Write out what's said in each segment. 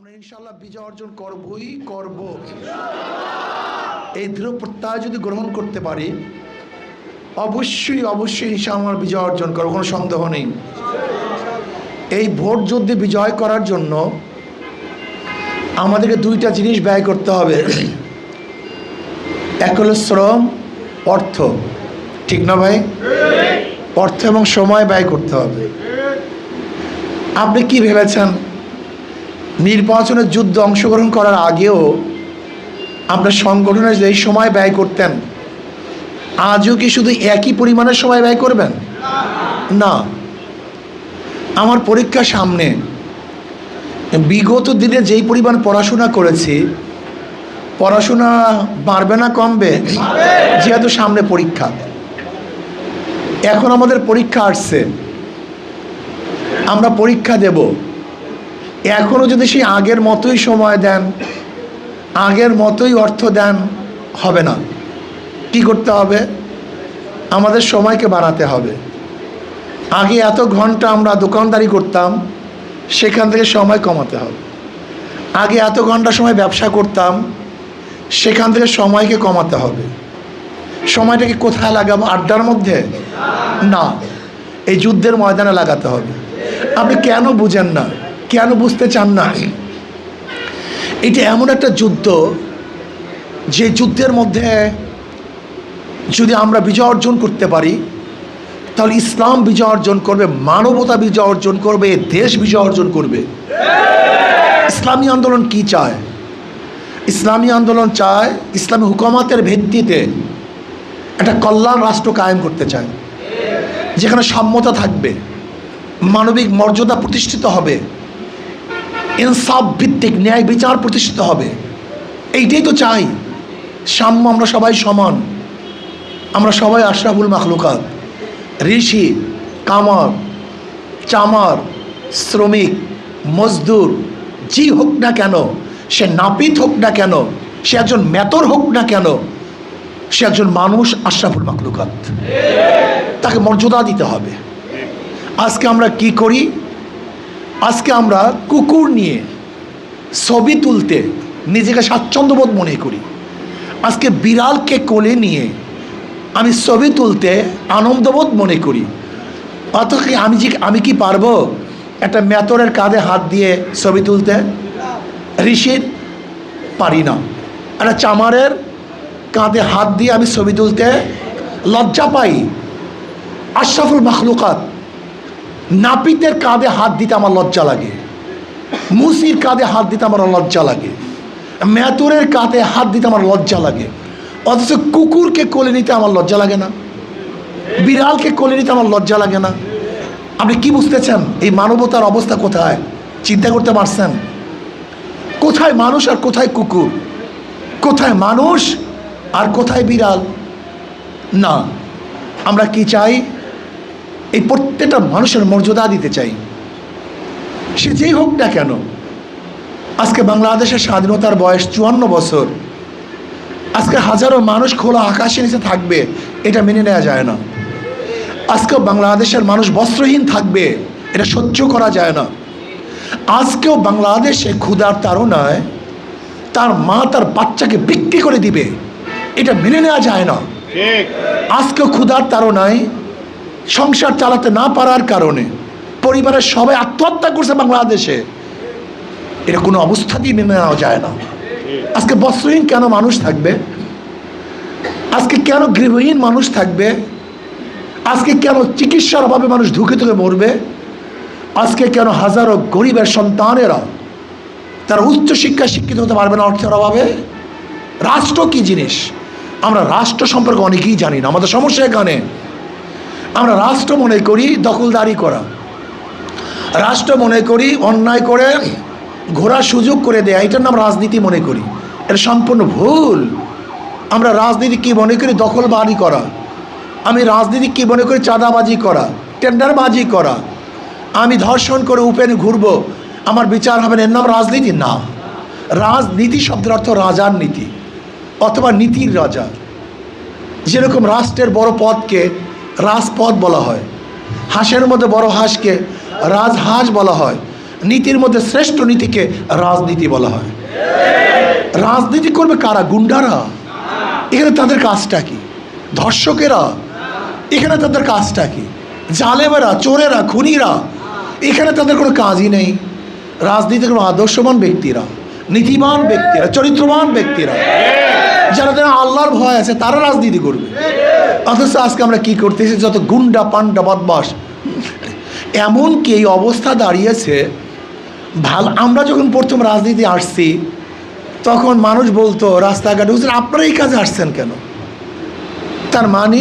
আমরা ইনশাল্লাহ বিজয় অর্জন করবই, করব। এই দৃঢ় প্রত্যয় যদি গ্রহণ করতে পারি, অবশ্যই অবশ্যই ইনশাল্লাহ আমরা বিজয় অর্জন করব, কোনো সন্দেহ নেই। এই ভোট যুদ্ধে বিজয় করার জন্য আমাদেরকে দুইটা জিনিস ব্যয় করতে হবে। এক হলো শ্রম, অর্থ। ঠিক না ভাই? অর্থ এবং সময় ব্যয় করতে হবে। আপনি কি ভেবেছেন? নির্বাচনের যুদ্ধ অংশগ্রহণ করার আগেও আপনার সংগঠনের যে সময় ব্যয় করতেন, আজও কি শুধু একই পরিমাণের সময় ব্যয় করবেন? না। আমার পরীক্ষা সামনে বিগত দিনে যেই পরিমাণ পড়াশোনা করেছি, পড়াশোনা বাড়বে না কমবে? যেহেতু সামনে পরীক্ষা। এখন আমাদের পরীক্ষা আসছে। আমরা পরীক্ষা দেব। এখনও যদি সেই আগের মতোই সময় দেন, আগের মতোই অর্থ দেন, হবে না। কি করতে হবে? আমাদের সময়কে বাড়াতে হবে। আগে এত ঘণ্টা আমরা দোকানদারি করতাম, সেখান থেকে সময় কমাতে হবে। আগে এত ঘণ্টা সময় ব্যবসা করতাম, সেখান থেকে সময়কে কমাতে হবে। সময়টাকে কোথায় লাগাবো? আড্ডার মধ্যে? না, এই যুদ্ধের ময়দানে লাগাতে হবে। আপনি কেন বুঝেন না? কেন বুঝতে চান না? এটা এমন একটা যুদ্ধ, যে যুদ্ধের মধ্যে যদি আমরা বিজয় অর্জন করতে পারি, তাহলে ইসলাম বিজয় অর্জন করবে, মানবতা বিজয় অর্জন করবে, দেশ বিজয় অর্জন করবে। ইসলামী আন্দোলন কি চায়? ইসলামী আন্দোলন চায় ইসলামী হুকুমাতের ভিত্তিতে একটা কল্যাণ রাষ্ট্র কায়েম করতে চায়, যেখানে সাম্যতা থাকবে, মানবিক মর্যাদা প্রতিষ্ঠিত হবে। ইনসাফ ভিত্তিক ন্যায় বিচার প্রতিষ্ঠিত হবে। এইটাই তো চাই। সাম্য আমরা সবাই সমান। আমরা সবাই আশরাফুল মাখলুকাত। ঋষি, কামার, চামার, শ্রমিক, মজদুর জি হোক না কেন, সে নাপিত হোক না কেন, সে একজন মেতর হোক না কেন, সে একজন মানুষ আশরাফুল মাখলুকাত। তাকে মর্যাদা দিতে হবে। আজকে আমরা কি করি? আজকে আমরা কুকুর নিয়ে ছবি তুলতে নিজেকে স্বাচ্ছন্দ্যবোধ মনে করি। আজকে বিড়ালকে কোলে নিয়ে আমি ছবি তুলতে আনন্দবোধ মনে করি। অথচ কি আমি যে, আমি কি পারব একটা মেতরের কাঁধে হাত দিয়ে ছবি তুলতে? ঋষির পারি না। একটা চামারের কাঁধে হাত দিয়ে আমি ছবি তুলতে লজ্জা পাই। আশরাফুল মাখলুকাত নাপিতের কাঁধে হাত দিতে আমার লজ্জা লাগে। মুসির কাঁধে হাত দিতে আমার লজ্জা লাগে। মেতুরের কাঁধে হাত দিতে আমার লজ্জা লাগে। অথচ কুকুরকে কোলে নিতে আমার লজ্জা লাগে না। বিড়ালকে কোলে নিতে আমার লজ্জা লাগে না। আপনি কি বুঝতেছেন? এই মানবতার অবস্থা কোথায়? চিন্তা করতে পারছেন? কোথায় মানুষ আর কোথায় কুকুর? কোথায় মানুষ আর কোথায় বিড়াল? না। আমরা কি চাই? এই প্রত্যেকটা মানুষের মর্যাদা দিতে চাই। সে যেই হোক না কেন আজকে বাংলাদেশের স্বাধীনতার বয়স চুয়ান্ন বছর। আজকে হাজারো মানুষ খোলা আকাশের নিচে থাকবে এটা মেনে নেওয়া যায় না। আজকেও বাংলাদেশের মানুষ বস্ত্রহীন থাকবে এটা সহ্য করা যায় না। আজকেও বাংলাদেশে ক্ষুধার তাড়নায় তার মা তার বাচ্চাকে বিক্রি করে দিবে এটা মেনে নেওয়া যায় না। আজকেও ক্ষুধার তাড়নায় সংসার চালাতে না পারার কারণে পরিবারের সবাই আত্মহত্যা করছে বাংলাদেশে, এটা কোনো অবস্থাতেই মেনে নেওয়া যায় না। আজকে বস্ত্রহীন কেন মানুষ থাকবে? আজকে কেন গৃহহীন মানুষ থাকবে? আজকে কেন চিকিৎসার অভাবে মানুষ ধুকে ধুকে মরবে? আজকে কেন হাজারো গরিবের সন্তানেরা তারা উচ্চশিক্ষায় শিক্ষিত হতে পারবে না অর্থের অভাবে? রাষ্ট্র কি জিনিস? আমরা রাষ্ট্র সম্পর্কে অনেকেই জানি না। আমাদের সমস্যা এখানে। আমরা রাষ্ট্র মনে করি দখলদারি করা। রাষ্ট্র মনে করি অন্যায় করে ঘোরার সুযোগ করে দেয়া, এটার নাম রাজনীতি মনে করি। এটা সম্পূর্ণ ভুল। আমরা রাজনীতি কি মনে করি? দখলবাজি করা। আমি রাজনীতি কি মনে করি? চাঁদাবাজি করা, টেন্ডারবাজি করা। আমি ধর্ষণ করে উপেন ঘুরবো, আমার বিচার হবে এর নাম রাজনীতি না। রাজনীতি শব্দের অর্থ রাজার নীতি, অথবা নীতির রাজা। যেরকম রাষ্ট্রের বড় পদকে রাজপদ বলা হয়। হাঁসের মধ্যে বড় হাঁসকে রাজহাঁস বলা হয়। নীতির মধ্যে শ্রেষ্ঠ নীতিকে রাজনীতি বলা হয়। রাজনীতি করবে কারা? গুন্ডারা। এখানে তাদের কাজটা কি? ধর্ষকেরা। এখানে তাদের কাজটা কি? জালেমেরা, চোরেরা, খুনিরা। এখানে তাদের কোনো কাজই নেই। রাজনীতি কোনো আদর্শবান ব্যক্তিরা, নীতিবান ব্যক্তিরা, চরিত্রবান ব্যক্তিরা। যারা যারা আল্লাহর ভয় আছে তারা রাজনীতি করবে। অথচ আজকে আমরা কি করতেছি? যত গুন্ডা পান্ডা বদমাস। এমনকি এই অবস্থা দাঁড়িয়েছে ভালো আমরা যখন প্রথম রাজনীতি আসছি তখন মানুষ বলতো রাস্তাঘাটে হুজুর আপনারা এই কাজে আসছেন কেন? তার মানে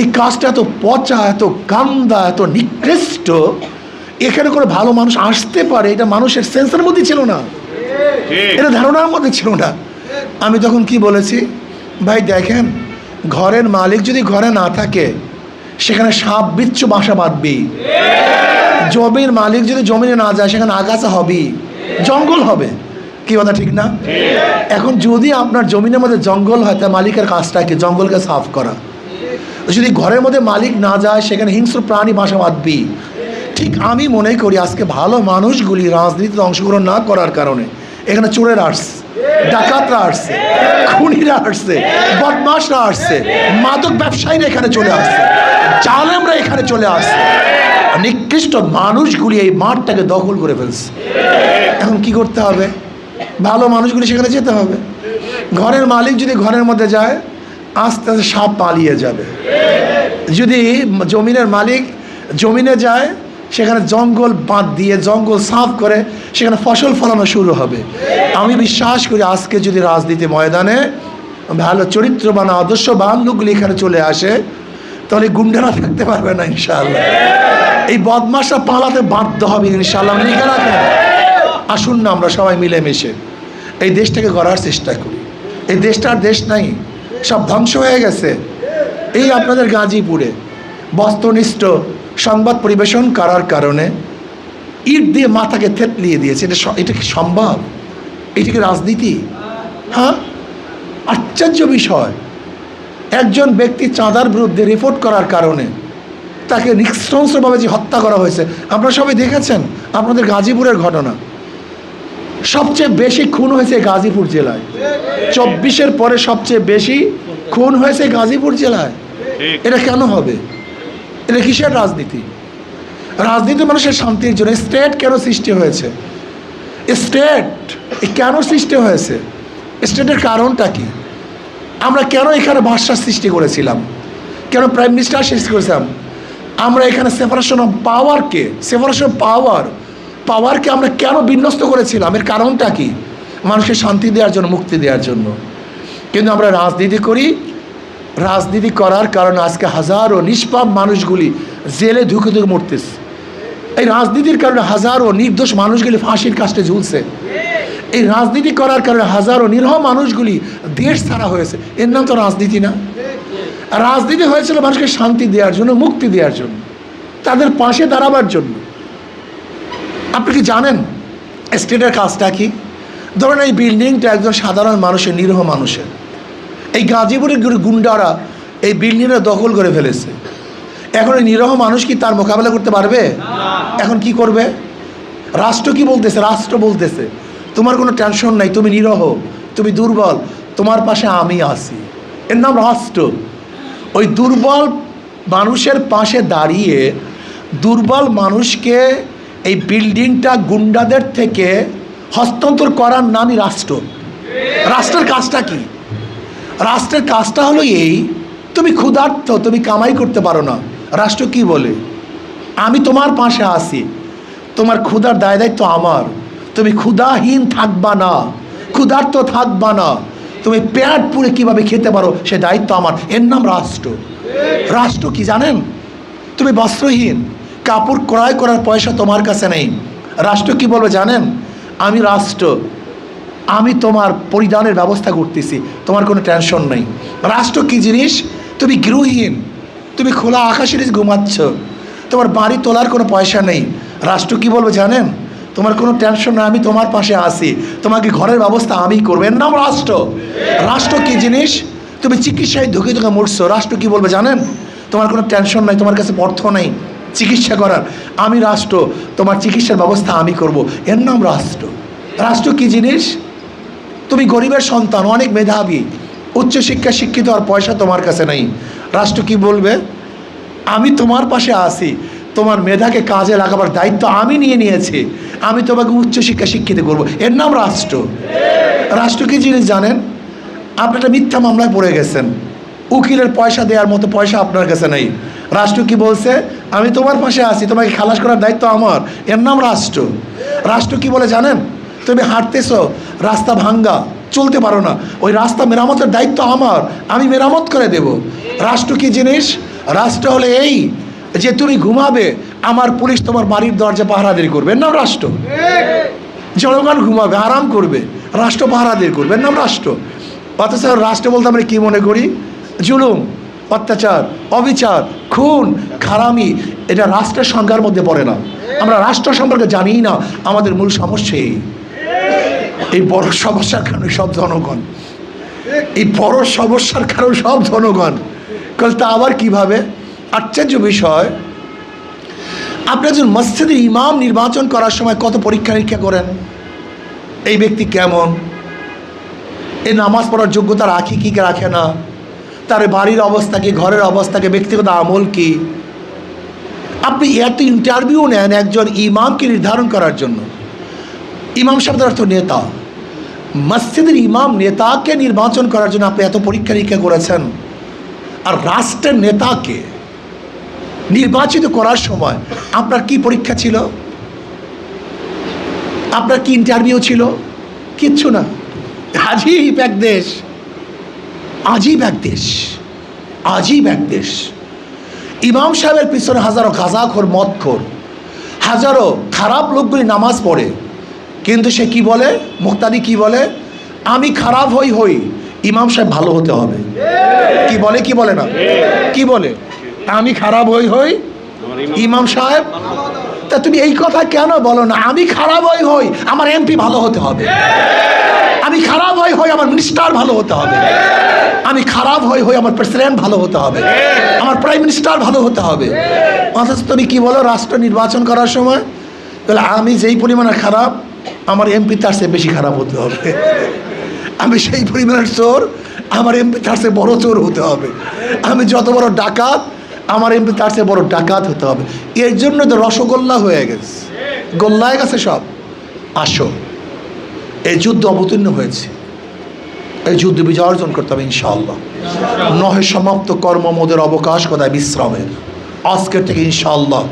এই কাজটা এত পচা এত গান্দা এত নিকৃষ্ট এখানে কোনো ভালো মানুষ আসতে পারে এটা মানুষের সেন্সের মধ্যে ছিল না। এটা ধারণার মধ্যে ছিল না। আমি তখন কি বলেছি? ভাই দেখেন, ঘরের মালিক যদি ঘরে না থাকে, সেখানে সাপ, বিচ্ছু, বাসা বাঁধবি। জমির মালিক যদি জমিনে না যায়, সেখানে আগাছা হবে। জঙ্গল হবে। কি কথা, ঠিক না? এখন যদি আপনার জমিনের মধ্যে জঙ্গল হয় তা মালিকের কাজটা কি? জঙ্গলকে সাফ করা। যদি ঘরের মধ্যে মালিক না যায়, সেখানে হিংস্র প্রাণী বাসা বাঁধবি। ঠিক আমি মনে করি আজকে ভালো মানুষগুলি রাজনীতিতে অংশগ্রহণ না করার কারণে, এখানে চোরের আসছে ডাকাতরা আসছে, খুনিরা আসছে বদমাসরা আসছে, মাদক ব্যবসায়ীরা এখানে চলে আসছে, জালেমরা এখানে চলে আসছে। নিকৃষ্ট মানুষগুলি এই মাঠটাকে দখল করে ফেলছে। এখন কি করতে হবে? ভালো মানুষগুলি সেখানে যেতে হবে। ঘরের মালিক যদি ঘরের মধ্যে যায়, আস্তে আস্তে সাপ পালিয়ে যাবে। যদি জমিনের মালিক জমিনে যায় সেখানে জঙ্গল বাঁধ দিয়ে জঙ্গল সাফ করে সেখানে ফসল ফলানো শুরু হবে। আমি বিশ্বাস করি আজকে যদি রাজনীতি ময়দানে ভালো চরিত্রবান, আদর্শবান লোকগুলি এখানে চলে আসে, তাহলে গুন্ডারা থাকতে পারবে না ইনশাআল্লাহ। এই বদমাসরা পালাতে বাধ্য হবে ইনশাআল্লাহ। আসুন না আমরা সবাই মিলেমিশে। এই দেশটাকে গড়ার চেষ্টা করি। এই দেশটা আর দেশ নাই, সব ধ্বংস হয়ে গেছে। এই আপনাদের গাজীপুরে বস্ত্রনিষ্ঠ সংবাদ পরিবেশন করার কারণে ইট দিয়ে মাথাকে থেতলিয়ে দিয়েছে। এটা এটা কি সম্ভব? এটা কি রাজনীতি? হ্যাঁ? আশ্চর্য বিষয়। একজন ব্যক্তি চাঁদার বিরুদ্ধে রিপোর্ট করার কারণে তাকে নৃশংসভাবে যে হত্যা করা হয়েছে আপনারা সবাই দেখেছেন? আপনাদের গাজীপুরের ঘটনা। সবচেয়ে বেশি খুন হয়েছে গাজীপুর জেলায়। চব্বিশের পরে সবচেয়ে বেশি খুন হয়েছে গাজীপুর জেলায়। এটা কেন হবে? এটা কিসের রাজনীতি? রাজনীতি মানুষের শান্তির জন্য স্টেট কেন সৃষ্টি হয়েছে? স্টেট কেন সৃষ্টি হয়েছে? স্টেটের কারণটা কি? আমরা কেন এখানে ভাষা সৃষ্টি করেছিলাম? কেন প্রাইম মিনিস্টার সৃষ্টি করেছিলাম? আমরা এখানে সেপারেশন অফ পাওয়ারকে সেপারেশন অফ পাওয়ার পাওয়ারকে আমরা কেন বিন্যস্ত করেছিলাম? এর কারণটা কি? মানুষকে শান্তি দেওয়ার জন্য, মুক্তি দেওয়ার জন্য। কিন্তু আমরা রাজনীতি করি রাজনীতি করার কারণে আজকে হাজারো নিষ্পাপ মানুষগুলি জেলে ধুকে ধুকে মরতেছে। এই রাজনীতির কারণে হাজারো নির্দোষ মানুষগুলি ফাঁসির কাস্টে ঝুলছে। এই রাজনীতি করার কারণে হাজারো নিরহ মানুষগুলি দেশ ছাড়া হয়েছে। এর নাম তো রাজনীতি না। রাজনীতি হয়েছিল মানুষকে শান্তি দেওয়ার জন্য, মুক্তি দেওয়ার জন্য, তাদের পাশে দাঁড়াবার জন্য। আপনি কি জানেন স্টেটের কাজটা কি? ধরেন এই বিল্ডিংটা একজন সাধারণ মানুষের, নিরহ মানুষের। এই গাজীপুরের গুন্ডারা এই বিল্ডিংটা দখল করে ফেলেছে। এখন এই নিরহ মানুষ কি তার মোকাবেলা করতে পারবে? এখন কি করবে? রাষ্ট্র কি বলতেছে? রাষ্ট্র বলতেছে, তোমার কোনো টেনশন নাই, তুমি নিরহ, তুমি দুর্বল, তোমার পাশে আমি আছি। এর নাম রাষ্ট্র। ওই দুর্বল মানুষের পাশে দাঁড়িয়ে দুর্বল মানুষকে এই বিল্ডিংটা গুন্ডাদের থেকে হস্তান্তর করার নামই রাষ্ট্র। রাষ্ট্রের কাজটা কি? রাষ্ট্রের কাজটা হলো এই, তুমি ক্ষুধার্ত, তুমি কামাই করতে পারো না। রাষ্ট্র কি বলে? আমি তোমার পাশে আছি। তোমার ক্ষুধার দায় দায়িত্ব আমার। তুমি ক্ষুধাহীন থাকবা না, ক্ষুধার্ত থাকবা না। তুমি পেট পুড়ে কীভাবে খেতে পারো, সে দায়িত্ব আমার। এর নাম রাষ্ট্র। রাষ্ট্র কি জানেন? তুমি বস্ত্রহীন, কাপড় ক্রয় করার পয়সা তোমার কাছে নেই। রাষ্ট্র কি বলবে জানেন? আমি রাষ্ট্র। আমি তোমার পরিধানের ব্যবস্থা করতেছি। তোমার কোনো টেনশন নেই। রাষ্ট্র কি জিনিস? তুমি গৃহহীন। তুমি খোলা আকাশের ঘুমাচ্ছ। তোমার বাড়ি তোলার কোনো পয়সা নেই। রাষ্ট্র কি বলবে জানেন? তোমার কোনো টেনশন নাই, আমি তোমার পাশে আসি তোমাকে ঘরের ব্যবস্থা আমি করব। এর নাম রাষ্ট্র। রাষ্ট্র কি জিনিস? তুমি চিকিৎসায় ধুকে ধুকে মরছো। রাষ্ট্র কি বলবে জানেন? তোমার কোনো টেনশন নাই, তোমার কাছে অর্থ নেই। চিকিৎসা করার। আমি রাষ্ট্র, তোমার চিকিৎসার ব্যবস্থা আমি করব। এর নাম রাষ্ট্র। রাষ্ট্র কি জিনিস? তুমি গরিবের সন্তান, অনেক মেধাবী, উচ্চশিক্ষা শিক্ষিত আর পয়সা তোমার কাছে নেই। রাষ্ট্র কি বলবে? আমি তোমার পাশে আসি তোমার মেধাকে কাজে লাগাবার দায়িত্ব আমি নিয়ে নিয়েছি, আমি তোমাকে উচ্চশিক্ষা শিক্ষিত করব। এর নাম রাষ্ট্র। রাষ্ট্র কি জিনিস জানেন? আপনি একটা মিথ্যা মামলায় পড়ে গেছেন। উকিলের পয়সা দেওয়ার মতো পয়সা আপনার কাছে নেই। রাষ্ট্র কি বলছে? আমি তোমার পাশে আছি, তোমাকে খালাস করার দায়িত্ব আমার। এর নাম রাষ্ট্র। রাষ্ট্র কি বলে জানেন? তুমি হাঁটতেছো, রাস্তা ভাঙ্গা, চলতে পারো না। ওই রাস্তা মেরামতের দায়িত্ব আমার, আমি মেরামত করে দেব। রাষ্ট্র কি জিনিস? রাষ্ট্র হলে এই যে তুমি ঘুমাবে, আমার পুলিশ তোমার বাড়ির দরজা পাহারাদারি করবে। নাম রাষ্ট্র। জনগণ ঘুমাবে, আরাম করবে। রাষ্ট্র পাহারাদের করবে। নাম রাষ্ট্র। অথচ রাষ্ট্র বলতে আমরা কী মনে করি? জুলুম, অত্যাচার, অবিচার, খুন খারামি এটা রাষ্ট্রের সংজ্ঞার মধ্যে পড়ে না। আমরা রাষ্ট্র সম্পর্কে জানিই না, আমাদের মূল সমস্যা এই। এই বড় সমস্যার কারণে সব জনগণ। এই বড় সমস্যার কারণ সব জনগণ। কাল তা আবার কীভাবে? আশ্চর্য বিষয়, আপনি একজন মসজিদের ইমাম নির্বাচন করার সময় কত পরীক্ষা নিরীক্ষা করেন? এই ব্যক্তি কেমন? এই নামাজ পড়ার যোগ্যতা রাখি কি রাখে না? তার বাড়ির অবস্থা কি, ঘরের অবস্থা কি, ব্যক্তিগত আমল কি? আপনি এত ইন্টারভিউ নেন একজন ইমামকে নির্ধারণ করার জন্য। ইমাম শব্দের অর্থ নেতা। মসজিদের ইমাম নেতাকে নির্বাচন করার জন্য আপনি এত পরীক্ষা নিরীক্ষা করেছেন। আর রাষ্ট্রের নেতাকে নির্বাচিত করার সময় আপনার কি পরীক্ষা ছিল? আপনার কি ইন্টারভিউ ছিল? কিচ্ছু না। আজীব এক দেশ। আজীব এক দেশ। আজীব এক দেশ। ইমাম সাহেবের পিছনে হাজারো গাঁজাখোর, মদখোর, হাজারো খারাপ লোকগুলি নামাজ পড়ে। কিন্তু সে কি বলে? মুক্তাদি কি বলে? আমি খারাপ হই হই, ইমাম সাহেব ভালো হতে হবে। কি বলে কি বলে না? কি বলে? আমি খারাপ হই হই, ইমাম সাহেব? তা তুমি এই কথা কেন বলো না? আমি খারাপ হই হই, আমার এমপি ভালো হতে হবে। আমি খারাপ হই হই, আমার মিনিস্টার ভালো হতে হবে। আমি খারাপ হই হই, আমার প্রেসিডেন্ট ভালো হতে হবে। আমার প্রাইম মিনিস্টার ভালো হতে হবে। অথচ তুমি কি বলো, রাষ্ট্র নির্বাচন করার সময়? তাহলে আমি যেই পরিমাণে খারাপ আমার এমপি তার চেয়ে বেশি খারাপ হতে হবে। আমি সেই পরিমাণের চোর, আমার এমপি তার চেয়ে বড় চোর হতে হবে। আমি যত বড় ডাকাত, আমার এমপি তার চেয়ে বড় ডাকাত হতে হবে। এর জন্য তো রসগোল্লা হয়ে গেছে। গোল্লায় গেছে সব। আসো। এই যুদ্ধ অবতীর্ণ হয়েছে। এই যুদ্ধ বিজয় অর্জন করতে হবে ইনশাআল্লাহ। নহে সমাপ্ত কর্ম মোদের অবকাশ কোথায়? বিশ্রামের। আজকের থেকে ইনশাআল্লাহ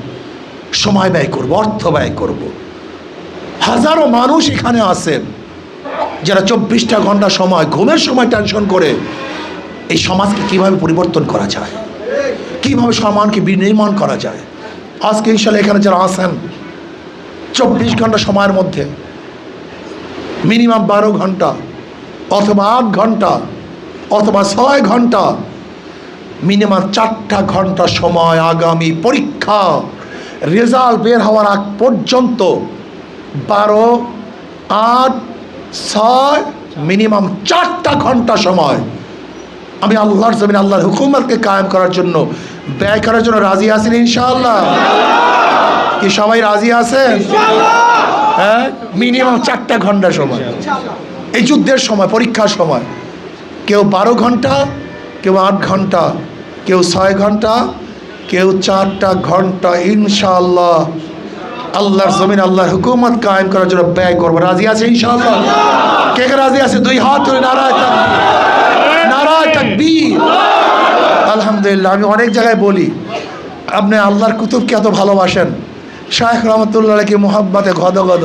সময় ব্যয় করব, অর্থ ব্যয় করব। হাজারো মানুষ এখানে আছেন। যারা চব্বিশটা ঘণ্টা সময়, ঘুমের সময় টেনশন করে। এই সমাজকে কীভাবে পরিবর্তন করা যায়? কীভাবে সমানকে বিনির্মাণ করা যায়? আজকে ইনশাল্লাহ এখানে যারা আসেন চব্বিশ ঘণ্টা সময়ের মধ্যে মিনিমাম বারো ঘণ্টা অথবা আট ঘণ্টা অথবা ছয় ঘণ্টা মিনিমাম চারটা ঘণ্টা সময় আগামী পরীক্ষা রেজাল্ট বের হওয়ার আগ পর্যন্ত বারো আট ছয় মিনিমাম চারটা ঘণ্টা সময়। আমি আল্লাহর জমিন আল্লাহর হুকুমতকে কায়েম করার জন্য ব্যয় করার জন্য রাজি আছেন ইনশাআল্লাহ। কি সবাই রাজি আছেন? হ্যাঁ মিনিমাম চারটা ঘণ্টা সময়। এই যুদ্ধের সময় পরীক্ষার সময়। কেউ বারো ঘণ্টা কেউ আট ঘণ্টা কেউ ছয় ঘণ্টা কেউ চারটা ঘণ্টা ইনশাআল্লাহ। আল্লাহর জমিন, আল্লাহর হুকুমত কায়েম করার জন্য ব্যয় করব। রাজি আছে ইনশাআল্লাহ? কে কে রাজি আছে? দুই হাত তুলে নারায় তাকবীর নারায় তাকবীর। আলহামদুলিল্লাহ, আমি অনেক জায়গায় বলি, আপনি আল্লাহর কুতুবকে এত ভালোবাসেন। শাহেখ রহমতুল্লাহকে মোহাব্বাতে গদ গদ,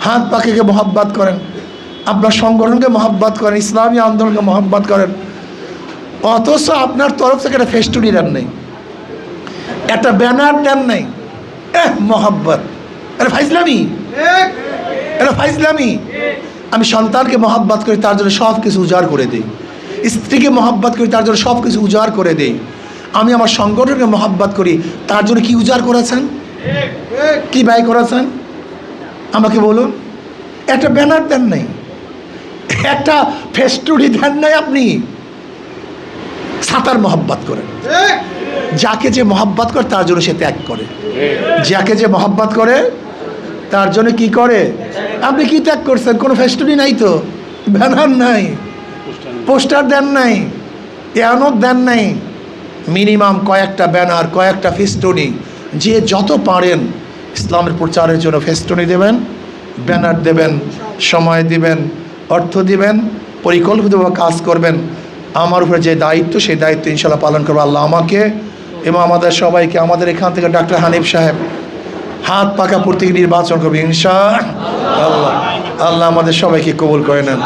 হাত পাখিকে মোহাব্বাত করেন। আপনার সংগঠনকে মোহাব্বাত করেন, ইসলামী আন্দোলনকে মোহাব্বাত করেন। অথচ আপনার তরফ থেকে একটা ফেস্টুনি দেন নেই। একটা ব্যানার দেন নেই। এহ মোহাব্বত। এটা ফাইজলামি। এটা ফাইজলামি। আমি সন্তানকে মহাব্বাত করি তার জন্য সব কিছু উজাড় করে দিই। স্ত্রীকে মহাব্বাত করি তার জন্য সব কিছু উজাড় করে দিই। আমি আমার সংগঠনকে মহাব্বাত করি তার জন্য কি উজাড় করেছেন? কি ব্যয় করেছেন? আমাকে বলুন। একটা ব্যানার দেন নাই। একটা ফেস্টুরি দেন নাই আপনি। সাঁতার মহব্বত করেন। যাকে যে মহব্বত করে, তার জন্য সে ত্যাগ করে। যাকে যে মহব্বত করে, তার জন্য কি করে? আপনি কি ত্যাগ করছেন? কোনো ফেস্টুনি নাই তো? ব্যানার নাই। পোস্টার দেন নাই। এয়ানত দেন নাই। মিনিমাম কয়েকটা ব্যানার, কয়েকটা ফেস্টুনি। যে যত পারেন, ইসলামের প্রচারের জন্য ফেস্টুনি দেবেন, ব্যানার দেবেন, সময় দিবেন, অর্থ দিবেন, পরিকল্পিতভাবে কাজ করবেন। আমার উপরে যে দায়িত্ব, সেই দায়িত্ব ইনশাল্লাহ পালন করব আল্লাহ আমাকে। এবং আমাদের সবাইকে, আমাদের এখান থেকে ডাক্তার হানিফ সাহেব, হাত পাকা প্রতীক নির্বাচন করবে, ইনশা আল্লাহ। আল্লাহ আমাদের সবাইকে কবুল করে নেন।